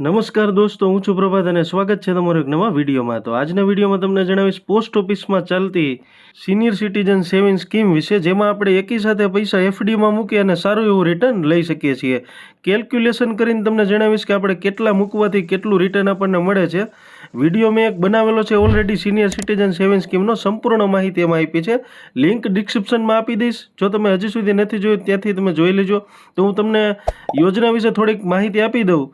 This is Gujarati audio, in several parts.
નમસ્કાર દોસ્તો, હું છું પ્રભાત અને સ્વાગત છે તમારું એક નવા વિડીયોમાં. તો આજના વિડીયોમાં તમને જણાવીશ, પોસ્ટ ઓફિસમાં ચાલતી સિનિયર સિટીઝન સેવિંગ સ્કીમ વિશે, જેમાં આપણે એકી સાથે પૈસા એફડીમાં મૂકી અને સારું એવું રિટર્ન લઈ શકીએ છીએ. કેલ્ક્યુલેશન કરીને તમને જણાવીશ કે આપણે કેટલા મૂકવાથી કેટલું રિટર્ન આપણને મળે છે. વીડિયો મેં એક બનાવેલો છે ઓલરેડી સિનિયર સિટીઝન સેવિંગ સ્કીમનો, સંપૂર્ણ માહિતી એમાં આપી છે. લિંક ડિસ્ક્રિપ્શનમાં આપી દઈશ. જો તમે હજી સુધી નથી જોયું, ત્યાંથી તમે જોઈ લેજો. તો હું તમને યોજના વિશે થોડીક માહિતી આપી દઉં.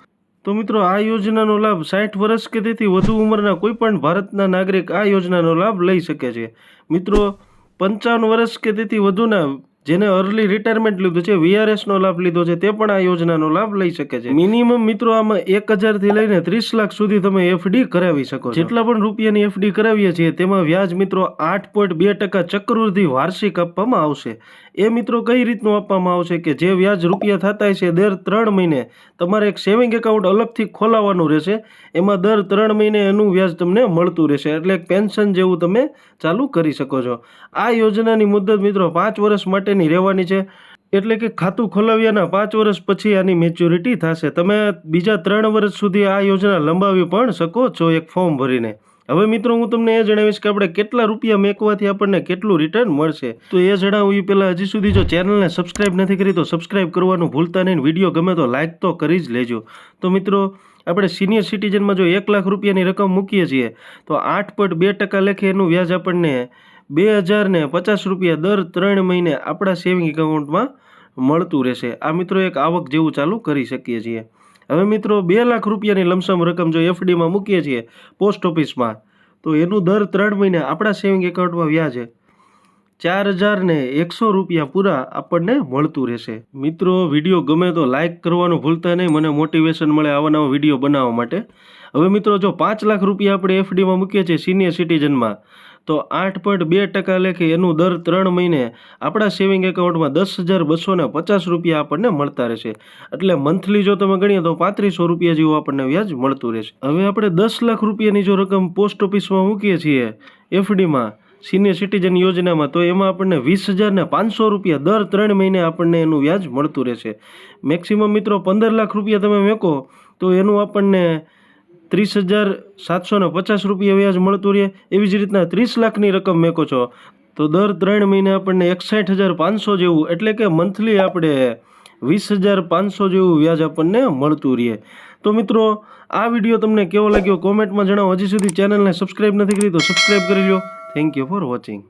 તો મિત્રો, આ યોજનાનો લાભ સાઠ વર્ષ કે તેથી વધુ ઉંમરના કોઈ પણ ભારતના નાગરિક આ યોજનાનો લાભ લઈ શકે છે. મિત્રો, પંચાવન વર્ષ કે તેથી વધુના જેને અર્લી રિટાયરમેન્ટ લીધું છે વીઆરએસનો લાભ લીધો છે, તે પણ આ યોજનાનો લાભ લઈ શકે છે. મિનિમમ મિત્રો, આમાં એક હજારથી લઈને ત્રીસ લાખ સુધી તમે એફડી કરાવી શકો જેટલા પણ રૂપિયાની એફડી કરાવીએ છીએ, તેમાં વ્યાજ મિત્રો આઠ પોઈન્ટ બે ટકા ચક્રવૃદ્ધિ વાર્ષિક આપવામાં આવશે. એ મિત્રો કઈ રીતનું આપવામાં આવશે કે જે વ્યાજ રૂપિયા થતા છે દર ત્રણ મહિને તમારે એક સેવિંગ એકાઉન્ટ અલગથી ખોલાવવાનું રહેશે. એમાં દર ત્રણ મહિને એનું વ્યાજ તમને મળતું રહેશે. એટલે એક પેન્શન જેવું તમે ચાલુ કરી શકો છો. આ યોજનાની મુદત મિત્રો, પાંચ વર્ષ માટેની રહેવાની છે. એટલે કે ખાતું ખોલાવ્યાના પાંચ વર્ષ પછી આની મેચ્યોરિટી થશે. તમે બીજા ત્રણ વર્ષ સુધી આ યોજના લંબાવી પણ શકો છો એક ફોર્મ ભરીને. હવે મિત્રો, હું તમને એ જણાવીશ કે આપણે કેટલા રૂપિયા મેકવાથી આપણને કેટલું રિટર્ન મળશે. તો એ જણાવું એ પહેલાં હજી સુધી જો ચેનલને સબસ્ક્રાઇબ નથી કરી તો સબસ્ક્રાઇબ કરવાનું ભૂલતા નહીં. વીડિયો ગમે તો લાઇક તો કરી જ લેજો. તો મિત્રો, આપણે સિનિયર સિટીઝનમાં જો એક લાખ રૂપિયાની રકમ મૂકીએ છીએ, તો આઠ પોઈન્ટ બે ટકા લેખે એનું વ્યાજ આપણને બે હજારને પચાસ રૂપિયા દર ત્રણ મહિને આપણા સેવિંગ એકાઉન્ટમાં મળતું રહેશે. આ મિત્રો એક આવક જેવું ચાલુ કરી શકીએ છીએ. હવે મિત્રો બે લાખ રૂપિયાની લમસમ રકમ જો એફડીમાં મૂકીએ છીએ પોસ્ટ ઓફિસમાં, તો એનું દર ત્રણ મહિને આપણા સેવિંગ એકાઉન્ટમાં વ્યાજ ચાર હજાર ને એકસો રૂપિયા પૂરા આપણને મળતું રહેશે. મિત્રો, વીડિયો ગમે તો લાઇક કરવાનું ભૂલતા નહીં. મને મોટિવેશન મળે આવા નવા વીડિયો બનાવવા માટે. હવે મિત્રો, જો પાંચ લાખ રૂપિયા આપણે એફડીમાં મૂકીએ છીએ સિનિયર સિટીઝનમાં તો આઠ પોઈન્ટ બે ટકા લેખે એનું દર ત્રણ મહિને આપણા સેવિંગ એકાઉન્ટમાં દસ હજાર બસો ને પચાસ રૂપિયા આપણને મળતા રહેશે. એટલે મંથલી જો તમે ગણીએ તો પાંત્રીસો રૂપિયા જેવું આપણને વ્યાજ મળતું રહેશે. હવે આપણે દસ લાખ રૂપિયાની જો રકમ પોસ્ટ ઓફિસમાં મૂકીએ છીએ એફડીમાં સિનિયર સિટીઝન યોજનામાં, તો એમાં આપણને વીસ હજાર ને પાંચસો રૂપિયા દર ત્રણ મહિને આપણને એનું વ્યાજ મળતું રહેશે. મેક્સિમમ મિત્રો પંદર લાખ રૂપિયા તમે મેકો, તો એનું આપણને ત્રીસ હજાર સાતસો ને પચાસ રૂપિયા વ્યાજ મળતું રહે, એવી જ રીતના ત્રીસ લાખની રકમ મેકો છો. તો દર ત્રણ મહિને આપણને એકસાઠ હજાર પાંચસો જેવું, એટલે કે મંથલી આપણે વીસ હજાર પાંચસો જેવું વ્યાજ આપણને મળતું રહે. તો મિત્રો, આ વીડિયો તમને કેવો લાગ્યો કોમેન્ટમાં જણાવો. હજી સુધી ચેનલને સબસ્ક્રાઈબ નથી કરી તો સબસ્ક્રાઈબ કરી લો થેન્ક યુ ફોર વોચિંગ